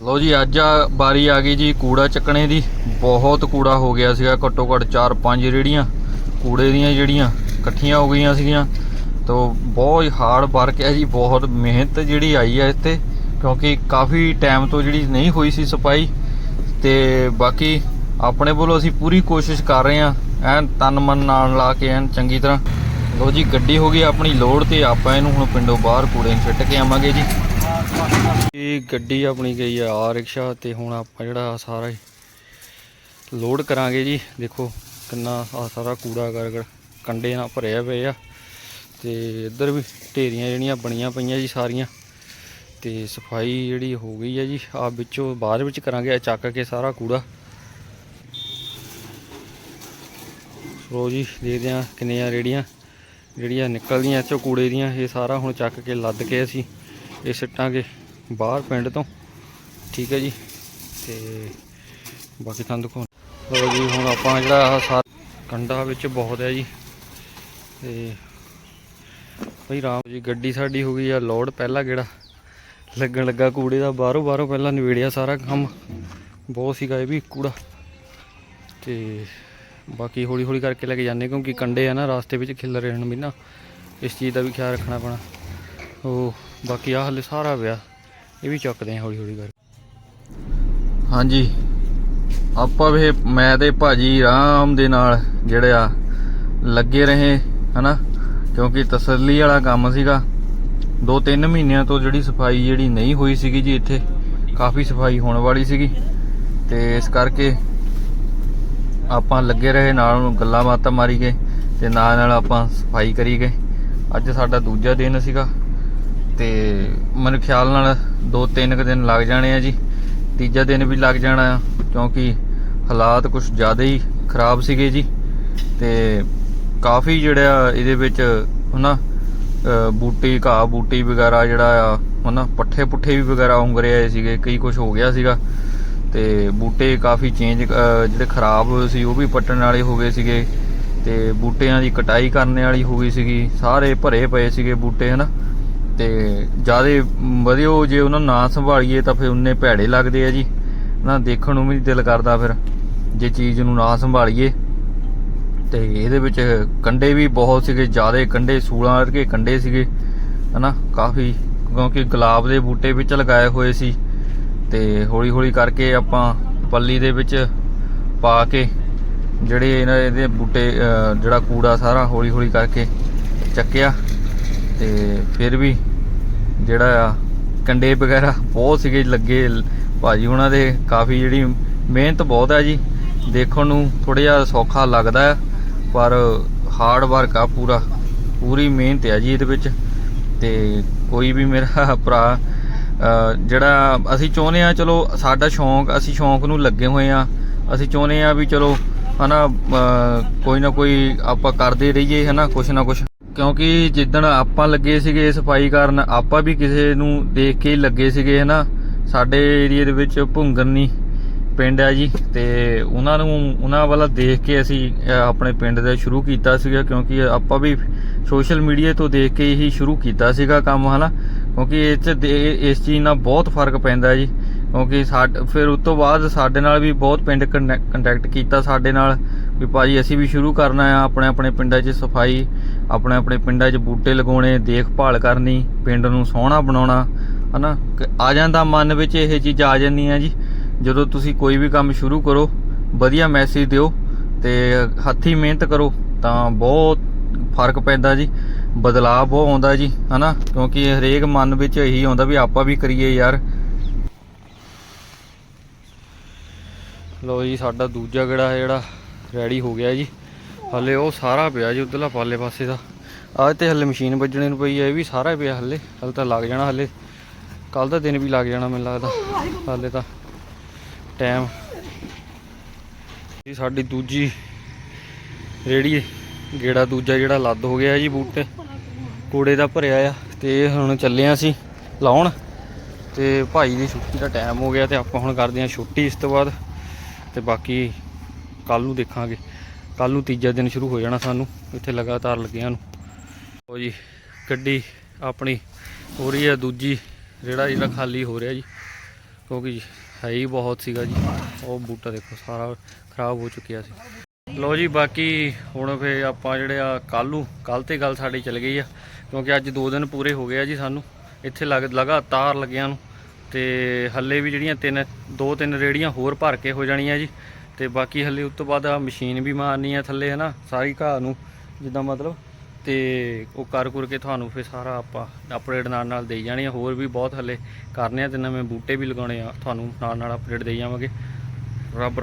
ਲੋ ਜੀ, ਅੱਜ ਆ ਬਾਰੀ ਆ ਗਈ ਜੀ ਕੂੜਾ ਚੱਕਣੇ ਦੀ। ਬਹੁਤ ਕੂੜਾ ਹੋ ਗਿਆ ਸੀਗਾ, ਘੱਟੋ ਘੱਟ 4-5 ਰੇੜੀਆਂ ਕੂੜੇ ਦੀਆਂ ਜਿਹੜੀਆਂ ਇਕੱਠੀਆਂ ਹੋ ਗਈਆਂ ਸੀਗੀਆਂ। ਤੋ ਬਹੁਤ ਹਾਰਡ ਵਰਕ ਹੈ ਜੀ, ਬਹੁਤ ਮਿਹਨਤ ਜਿਹੜੀ ਆਈ ਹੈ ਇੱਥੇ, ਕਿਉਂਕਿ ਕਾਫੀ ਟਾਈਮ ਤੋਂ ਜਿਹੜੀ ਨਹੀਂ ਹੋਈ ਸੀ ਸਫ਼ਾਈ ਤੇ ਬਾਕੀ ਆਪਣੇ ਵੱਲੋਂ ਅਸੀਂ ਪੂਰੀ ਕੋਸ਼ਿਸ਼ ਕਰ ਰਹੇ ਹਾਂ, ਐਨ ਤਨ ਮਨ ਨਾਲ ਲਾ ਕੇ ਐਨ ਚੰਗੀ ਤਰ੍ਹਾਂ। ਲੋ ਜੀ, ਗੱਡੀ ਹੋ ਗਈ ਆਪਣੀ ਲੋਡ ਤੇ, ਆਪਾਂ ਇਹਨੂੰ ਹੁਣ ਪਿੰਡੋਂ ਬਾਹਰ ਕੂੜੇ ਨੂੰ ਛੱਡ ਕੇ ਆਵਾਂਗੇ ਜੀ। ਇਹ ਗੱਡੀ ਆਪਣੀ ਗਈ ਆ ਆ ਰਿਕਸ਼ਾ ਤੇ ਹੁਣ ਆਪਾਂ ਜਿਹੜਾ ਸਾਰਾ ਹੀ ਲੋਡ ਕਰਾਂਗੇ ਜੀ। ਦੇਖੋ ਕਿੰਨਾ ਆ ਸਾਰਾ ਕੂੜਾ ਕਰਕੜ ਕੰਡੇ ਨਾਲ ਭਰਿਆ ਪਏ ਆ ਤੇ ਇੱਧਰ ਵੀ ਢੇਰੀਆਂ ਜਿਹੜੀਆਂ ਬਣੀਆਂ ਪਈਆਂ ਜੀ ਸਾਰੀਆਂ। ਤੇ ਸਫ਼ਾਈ ਜਿਹੜੀ ਹੋ ਗਈ ਹੈ ਜੀ ਆ ਵਿੱਚੋਂ ਬਾਅਦ ਵਿੱਚ ਕਰਾਂਗੇ ਚੱਕ ਕੇ ਸਾਰਾ ਕੂੜਾ। ਸੋ ਜੀ, ਦੇਖਦੇ ਆ ਕਿੰਨੀਆਂ ਰੇੜੀਆਂ ਜਿਹੜੀਆਂ ਨਿਕਲਦੀਆਂ ਇੱਥੋਂ ਕੂੜੇ ਦੀਆਂ, ਇਹ ਸਾਰਾ ਹੁਣ ਚੱਕ ਕੇ ਲੱਦ ਕੇ ਅਸੀਂ ਇਹ ਸਿੱਟਾਂਗੇ ਬਾਹਰ ਪਿੰਡ ਤੋਂ। ਠੀਕ ਹੈ ਜੀ। ਤੇ ਬਾਕੀ ਤੁਹਾਨੂੰ ਦਿਖਾਉਂ ਲਓ ਜੀ, ਹੁਣ ਆਪਾਂ ਜਿਹੜਾ ਆਹ ਸਾਰਾ ਕੰਡਾ ਵਿੱਚ ਬਹੁਤ ਹੈ ਜੀ। ਤੇ ਭਈ ਰਾਮ ਜੀ, ਗੱਡੀ ਸਾਡੀ ਹੋ ਗਈ ਆ ਲੋਡ ਪਹਿਲਾ ਕਿਹੜਾ ਲੱਗਣ ਲੱਗਾ ਕੂੜੇ ਦਾ, ਬਾਹਰੋਂ ਬਾਹਰੋਂ ਪਹਿਲਾਂ ਨਿਬੇੜਿਆ ਸਾਰਾ ਕੰਮ। ਬਹੁਤ ਸੀਗਾ ਇਹ ਵੀ ਕੂੜਾ। ਤੇ ਬਾਕੀ ਹੌਲੀ ਹੌਲੀ ਕਰਕੇ ਲੈ ਕੇ ਜਾਂਦੇ ਕਿਉਂਕਿ ਕੰਡੇ ਆ ਨਾ, ਰਾਸਤੇ ਵਿੱਚ ਖਿਲ ਰਹੇ ਹਨ ਵੀ ਨਾ ਇਸ ਚੀਜ਼ ਦਾ ਵੀ ਖਿਆਲ ਰੱਖਣਾ ਪੈਣਾ। ਉਹ ਬਾਕੀ ਆ ਹਲੇ ਸਾਰਾ ਪਿਆ। ਇਹ ਵੀ ਚੱਕਦੇ ਆ ਹੌਲੀ ਹੌਲੀ ਕਰਕੇ। ਹਾਂਜੀ। ਆਪਾਂ ਵੀ ਮੈਂ ਤੇ ਭਾਜੀ ਆਰਾਮ ਦੇ ਨਾਲ ਜਿਹੜੇ ਆ ਲੱਗੇ ਰਹੇ, ਹਨਾ? ਕਿਉਂਕਿ ਤਸੱਲੀ ਵਾਲਾ ਕੰਮ ਸੀਗਾ। 2-3 ਮਹੀਨਿਆਂ ਤੋਂ ਜਿਹੜੀ ਸਫ਼ਾਈ ਜਿਹੜੀ ਨਹੀਂ ਹੋਈ ਸੀਗੀ ਜੀ ਇੱਥੇ, ਕਾਫੀ ਸਫ਼ਾਈ ਹੋਣ ਵਾਲੀ ਸੀਗੀ। ਤੇ ਇਸ ਕਰਕੇ ਆਪਾਂ ਲੱਗੇ ਰਹੇ, ਨਾਲ ਨੂੰ ਗੱਲਾਂ ਬਾਤਾਂ ਮਾਰੀ ਗਏ ਤੇ ਨਾਲ ਨਾਲ ਆਪਾਂ ਸਫ਼ਾਈ ਕਰੀ ਗਏ। ਅੱਜ ਸਾਡਾ ਦੂਜਾ ਦਿਨ ਸੀਗਾ। ਤੇ ਮੈਨੂੰ ਖਿਆਲ ਨਾਲ 2-3 ਕੁ ਦਿਨ ਲੱਗ ਜਾਣੇ ਆ ਜੀ। ਤੀਜਾ ਦਿਨ ਵੀ ਲੱਗ ਜਾਣਾ ਆ ਕਿਉਂਕਿ ਹਾਲਾਤ ਕੁਝ ਜ਼ਿਆਦਾ ਹੀ ਖਰਾਬ ਸੀਗੇ ਜੀ। ਤੇ ਕਾਫੀ ਜਿਹੜਾ ਇਹਦੇ ਵਿੱਚ ਹਨਾ ਅ, ਬੂਟੀ ਘਾਹ ਬੂਟੀ ਵਗੈਰਾ ਜਿਹੜਾ ਆ ਹਨਾ ਪੱਠੇ ਪੁੱਠੇ ਵੀ ਵਗੈਰਾ ਉਂਗਰੇ ਆਏ ਸੀਗੇ ਕਈ ਕੁਝ ਹੋ ਗਿਆ ਸੀਗਾ। ਤੇ ਬੂਟੇ ਕਾਫੀ ਚੇਂਜ ਜਿਹੜੇ ਖਰਾਬ ਹੋਏ ਸੀ ਉਹ ਵੀ ਪੱਟਣ ਵਾਲੇ ਹੋ ਗਏ ਸੀਗੇ। ਤੇ ਬੂਟਿਆਂ ਦੀ ਕਟਾਈ ਕਰਨ ਵਾਲੀ ਹੋ ਗਈ ਸੀਗੀ ਸਾਰੇ ਭਰੇ ਪਏ ਸੀਗੇ ਬੂਟੇ ਹਨਾ। ਤੇ ਜਿਆਦੇ ਵਧਿਓ ਜੇ ਉਹਨਾਂ ਨੂੰ ਨਾ ਸੰਭਾਲੀਏ ਤਾਂ ਫਿਰ ਉਨੇ ਭੈੜੇ ਲੱਗਦੇ ਆ ਜੀ। ਨਾ ਦੇਖਣ ਨੂੰ ਵੀ ਦਿਲ ਕਰਦਾ ਫਿਰ, ਜੇ ਚੀਜ਼ ਨੂੰ ਨਾ ਸੰਭਾਲੀਏ। ਤੇ ਇਹਦੇ ਵਿੱਚ ਕੰਡੇ ਵੀ ਬਹੁਤ ਸੀਗੇ, ਜਿਆਦੇ ਕੰਡੇ ਸੂਲਾਂ ਵਰਗੇ ਕੰਡੇ ਸੀਗੇ, ਹਨਾ, ਕਾਫੀ ਕਿਉਂਕਿ ਗੁਲਾਬ ਦੇ ਬੂਟੇ ਵਿੱਚ ਲਗਾਏ ਹੋਏ ਸੀ। ਤੇ ਹੌਲੀ ਹੌਲੀ ਕਰਕੇ ਆਪਾਂ ਪੱਲੀ ਦੇ ਵਿੱਚ ਪਾ ਕੇ ਜਿਹੜੇ ਇਹਨਾਂ ਇਹਦੇ ਬੂਟੇ ਜਿਹੜਾ ਕੂੜਾ ਸਾਰਾ ਹੌਲੀ ਹੌਲੀ ਕਰਕੇ ਚੱਕਿਆ। ਤੇ ਫਿਰ ਵੀ ਜਿਹੜਾ ਆ ਕੰਡੇ ਵਗੈਰਾ ਬਹੁਤ ਸੀਗੇ ਲੱਗੇ। ਭਾਜੀ ਉਹਨਾਂ ਦੇ ਕਾਫੀ ਜਿਹੜੀ ਮਿਹਨਤ ਬਹੁਤ ਹੈ ਜੀ। ਦੇਖਣ ਨੂੰ ਥੋੜਾ ਜਿਹਾ ਸੌਖਾ ਲੱਗਦਾ ਹੈ ਪਰ ਹਾਰਡ ਵਰਕ ਆ ਪੂਰਾ। ਪੂਰੀ ਮਿਹਨਤ ਹੈ ਜੀ ਇਹਦੇ ਵਿੱਚ। ਤੇ ਕੋਈ ਵੀ ਮੇਰਾ ਭਰਾ ਜਿਹੜਾ ਅਸੀਂ ਚਾਹੁੰਦੇ ਆ ਚਲੋ ਸਾਡਾ ਸ਼ੌਂਕ ਅਸੀਂ ਸ਼ੌਂਕ ਨੂੰ ਲੱਗੇ ਹੋਏ ਆ। ਅਸੀਂ ਚਾਹੁੰਦੇ ਆ ਵੀ ਚਲੋ ਹਨਾ ਅਹ, ਕੋਈ ਨਾ ਕੋਈ ਆਪਾਂ ਕਰਦੇ ਰਹੀਏ ਹਨਾ ਕੁਛ ਨਾ ਕੁਛ। ਕਿਉਂਕਿ ਜਿੱਦਣ ਆਪਾਂ ਲੱਗੇ ਸੀਗੇ ਸਫ਼ਾਈ ਕਰਨ, ਆਪਾਂ ਵੀ ਕਿਸੇ ਨੂੰ ਦੇਖ ਕੇ ਹੀ ਲੱਗੇ ਸੀਗੇ, ਹਨਾ? ਸਾਡੇ ਏਰੀਆ ਦੇ ਵਿੱਚ ਭੁੰਗਰਨੀ ਪਿੰਡ ਹੈ ਜੀ ਤੇ ਉਹਨਾਂ ਨੂੰ, ਉਹਨਾਂ ਵਾਲਾ ਦੇਖ ਕੇ ਅਸੀਂ ਆਪਣੇ ਪਿੰਡ ਦਾ ਸ਼ੁਰੂ ਕੀਤਾ ਸੀਗਾ ਕਿਉਂਕਿ ਆਪਾਂ ਵੀ ਸੋਸ਼ਲ ਮੀਡੀਆ ਤੋਂ ਦੇਖ ਕੇ ਹੀ ਸ਼ੁਰੂ ਕੀਤਾ ਸੀਗਾ ਕੰਮ, ਹਨਾ? ਕਿਉਂਕਿ ਇਸ 'ਚ ਦੇ- ਇਸ ਚੀਜ਼ ਨਾਲ ਬਹੁਤ ਫ਼ਰਕ ਪੈਂਦਾ ਜੀ। ਕਿਉਂਕਿ ਸਾਡ, ਫਿਰ ਉਸ ਤੋਂ ਬਾਅਦ ਸਾਡੇ ਨਾਲ ਵੀ ਬਹੁਤ ਪਿੰਡ ਕੰਟੈਕਟ ਕੀਤਾ ਸਾਡੇ ਨਾਲ ਵੀ ਭਾਜੀ ਅਸੀਂ ਵੀ ਸ਼ੁਰੂ ਕਰਨਾ ਆ ਆਪਣੇ ਆਪਣੇ ਪਿੰਡਾਂ 'ਚ ਸਫ਼ਾਈ, ਆਪਣੇ ਆਪਣੇ ਪਿੰਡਾਂ 'ਚ ਬੂਟੇ ਲਗਾਉਣੇ, ਦੇਖਭਾਲ ਕਰਨੀ, ਪਿੰਡ ਨੂੰ ਸੋਹਣਾ ਬਣਾਉਣਾ, ਹਨਾ? ਕਿ, ਆ ਜਾਂਦਾ ਮਨ ਵਿੱਚ ਇਹ ਚੀਜ਼ਾਂ ਆ ਜਾਂਦੀਆਂ ਜੀ। ਜਦੋਂ ਤੁਸੀਂ ਕੋਈ ਵੀ ਕੰਮ ਸ਼ੁਰੂ ਕਰੋ, ਵਧੀਆ ਮੈਸੇਜ ਦਿਓ ਤੇ ਹੱਥੀ ਮਿਹਨਤ ਕਰੋ ਤਾਂ ਬਹੁਤ ਫ਼ਰਕ ਪੈਂਦਾ ਜੀ। ਬਦਲਾਅ ਬਹੁਤ ਆਉਂਦਾ ਜੀ, ਹਨਾ? ਕਿਉਂਕਿ ਹਰੇਕ ਮਨ ਵਿੱਚ ਇਹੀ ਆਉਂਦਾ ਵੀ ਆਪਾਂ ਵੀ ਕਰੀਏ ਯਾਰ। ਲੋ ਜੀ, ਸਾਡਾ ਦੂਜਾ ਗੜਾ ਜਿਹੜਾ ਰੈਡੀ ਹੋ ਗਿਆ ਜੀ। ਹਲੇ ਉਹ ਸਾਰਾ ਪਿਆ ਜੀ ਉਧਰਲਾ ਪਾਲੇ ਪਾਸੇ ਦਾ। ਆਹ ਤੇ ਹਲੇ ਮਸ਼ੀਨ ਵੱਜਣੇ ਨੂੰ ਪਈ ਹੈ ਇਹ ਵੀ ਸਾਰਾ ਪਿਆ ਹਲੇ। ਹਲੇ ਤਾਂ ਲੱਗ ਜਾਣਾ ਹਲੇ। ਕੱਲ ਦਾ ਦਿਨ ਵੀ ਲੱਗ ਜਾਣਾ ਮੈਨੂੰ ਲੱਗਦਾ। ਹਲੇ ਤਾਂ ਟਾਈਮ ਇਹ ਸਾਡੀ ਦੂਜੀ ਰੇੜੀ ਗੇੜਾ ਦੂਜਾ ਜਿਹੜਾ ਲੱਦ ਹੋ ਗਿਆ ਜੀ ਬੂਟੇ ਕੂੜੇ ਦਾ ਭਰਿਆ ਆ ਤੇ ਹੁਣ ਚੱਲੇ ਹਾਂ ਅਸੀਂ ਲਾਉਣ। ਤੇ ਭਾਈ ਦੀ ਛੁੱਟੀ ਦਾ ਟਾਈਮ ਹੋ ਗਿਆ ਤੇ ਆਪਾਂ ਹੁਣ ਕਰਦੇ ਹਾਂ ਛੁੱਟੀ ਇਸ ਤੋਂ ਬਾਅਦ। ਤੇ ਬਾਕੀ ਕੱਲ ਨੂੰ ਦੇਖਾਂਗੇ। ਕੱਲ ਨੂੰ ਤੀਜਾ ਦਿਨ ਸ਼ੁਰੂ ਹੋ ਜਾਣਾ ਸਾਨੂੰ। ਇੱਥੇ ਲਗਾਤਾਰ ਲੱਗਿਆਂ ਨੂੰ। ਉਹ ਜੀ, ਗੱਡੀ ਆਪਣੀ ਹੋ ਰਹੀ ਹੈ ਦੂਜੀ ਜਿਹੜਾ ਜਿਹੜਾ ਖਾਲੀ ਹੋ ਰਿਹਾ ਜੀ। ਕਿਉਂਕਿ ਹੈ ਹੀ ਬਹੁਤ ਸੀਗਾ ਜੀ। ਉਹ ਬੂਟਾ ਦੇਖੋ, ਸਾਰਾ ਖਰਾਬ ਹੋ ਚੁੱਕਿਆ ਸੀ। ਲੋ ਜੀ, ਬਾਕੀ ਹੁਣ ਫੇ ਆਪਾਂ ਜਿਹੜੇ ਆ ਕੱਲ੍ਹ ਨੂੰ ਕੱਲ ਤੇ ਗੱਲ ਸਾਡੀ ਚੱਲ ਗਈ ਆ। ਕਿਉਂਕਿ ਅੱਜ 2 ਦਿਨ ਪੂਰੇ ਹੋ ਗਏ ਆ ਜੀ ਸਾਨੂੰ। ਇੱਥੇ ਲਗ, ਲਗਾਤਾਰ ਲੱਗਿਆਂ ਨੂੰ। ਤੇ ਹੱਲੇ ਵੀ ਜਿਹੜੀਆਂ ਤਿੰਨ, ਦੋ ਤਿੰਨ ਰੇੜੀਆਂ ਹੋਰ ਭਰ ਕੇ ਹੋ ਜਾਣੀਆਂ ਜੀ। ਤੇ ਬਾਕੀ ਹੱਲੇ ਉਸ ਤੋਂ ਬਾਅਦ ਆ ਮਸ਼ੀਨ ਵੀ ਮਾਰਨੀ ਆ ਥੱਲੇ ਹੈ ਨਾ ਸਾਰੀ ਘਾਹ ਨੂੰ, ਜਿੱਦਾਂ ਮਤਲਬ। ਤੇ ਉਹ ਕਰ ਕੁਰ ਕੇ ਤੁਹਾਨੂੰ ਫਿਰ ਸਾਰਾ ਆਪਾਂ ਅਪਡੇਟ ਨਾਲ ਨਾਲ ਦੇਈ ਜਾਣੀ ਆ ਹੋਰ ਵੀ ਬਹੁਤ ਹੱਲੇ ਕਰਨੇ ਆ, ਤੇ ਨਵੇਂ ਬੂਟੇ ਵੀ ਲਗਾਉਣੇ ਆ, ਤੁਹਾਨੂੰ ਨਾਲ ਨਾਲ ਅਪਡੇਟ ਦੇਈ ਜਾਵਾਂਗੇ। ਰੱਬ